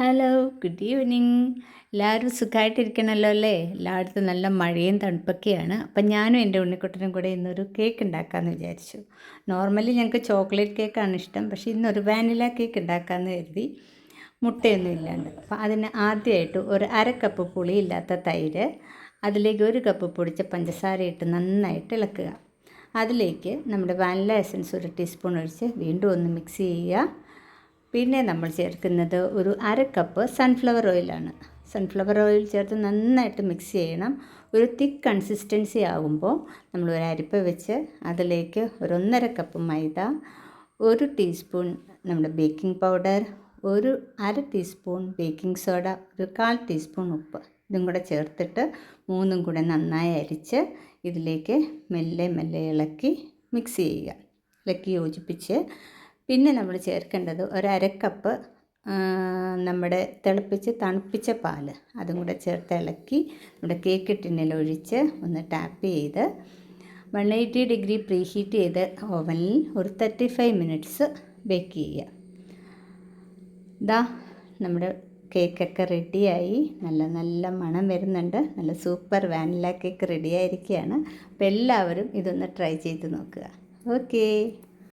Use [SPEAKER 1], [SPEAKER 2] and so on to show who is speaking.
[SPEAKER 1] Hello good evening എല്ലാവരും സുഖമായിട്ടിരിക്കണമല്ലോ അല്ലേ? എല്ലായിടത്തും നല്ല മഴയും തണുപ്പൊക്കെയാണ്. അപ്പം ഞാനും എന്റെ ഉണ്ണിക്കുട്ടനും കൂടെ ഇന്നൊരു കേക്ക് ഉണ്ടാക്കാമെന്ന് വിചാരിച്ചു. നോർമലി ഞങ്ങൾക്ക് ചോക്ലേറ്റ് കേക്കാണ് ഇഷ്ടം. പക്ഷേ ഇന്നൊരു വാനില കേക്ക് ഉണ്ടാക്കാമെന്ന് കരുതി. മുട്ടയൊന്നും ഇല്ലാണ്ട്. അപ്പോൾ അതിന് ആദ്യമായിട്ട് ഒരു അര കപ്പ് പുളി ഇല്ലാത്ത തൈര് അതിലേക്ക് ഒരു കപ്പ് പൊടിച്ച പഞ്ചസാര ഇട്ട് നന്നായിട്ട് ഇളക്കുക. അതിലേക്ക് നമ്മുടെ വാനില എസൻസ് ഒരു ടീസ്പൂൺ ഒഴിച്ച് വീണ്ടും ഒന്ന് മിക്സ് ചെയ്യുക. പിന്നെ നമ്മൾ ചേർക്കുന്നത് ഒരു അര കപ്പ് സൺഫ്ലവർ ഓയിലാണ് സൺഫ്ലവർ ഓയിൽ ചേർത്ത് നന്നായിട്ട് മിക്സ് ചെയ്യണം. ഒരു തിക്ക് കൺസിസ്റ്റൻസി ആകുമ്പോൾ നമ്മൾ ഒരു അരിപ്പ വെച്ച് അതിലേക്ക് ഒരു ഒന്നര കപ്പ് മൈദ ഒരു ടീസ്പൂൺ നമ്മുടെ ബേക്കിംഗ് പൗഡർ ഒരു അര ടീസ്പൂൺ ബേക്കിംഗ് സോഡ ഒരു കാൽ ടീസ്പൂൺ ഉപ്പ്. ഇതും കൂടെ ചേർത്തിട്ട് മൂന്നും കൂടെ നന്നായി അരിച്ച് ഇതിലേക്ക് മെല്ലെ മെല്ലെ ഇളക്കി മിക്സ് ചെയ്യുക. ഇളക്കി യോജിപ്പിച്ച് പിന്നെ നമ്മൾ ചേർക്കേണ്ടത് ഒരക്കപ്പ് നമ്മുടെ തിളപ്പിച്ച് തണുപ്പിച്ച പാൽ അതും കൂടെ ചേർത്ത് ഇളക്കി നമ്മുടെ കേക്ക് ടിന്നിൽ ഒഴിച്ച് ഒന്ന് ടാപ്പ് ചെയ്ത് one eighty degree preheat ചെയ്ത് ഓവനിൽ ഒരു തേർട്ടി ഫൈവ് മിനിറ്റ്സ് ബേക്ക് ചെയ്യുക. ഇതാ നമ്മുടെ കേക്കൊക്കെ റെഡിയായി. നല്ല നല്ല മണം വരുന്നുണ്ട്. നല്ല സൂപ്പർ വാനില കേക്ക് റെഡിയായിരിക്കുകയാണ്. അപ്പോൾ എല്ലാവരും ഇതൊന്ന് ട്രൈ ചെയ്ത് നോക്കുക. ഓക്കേ.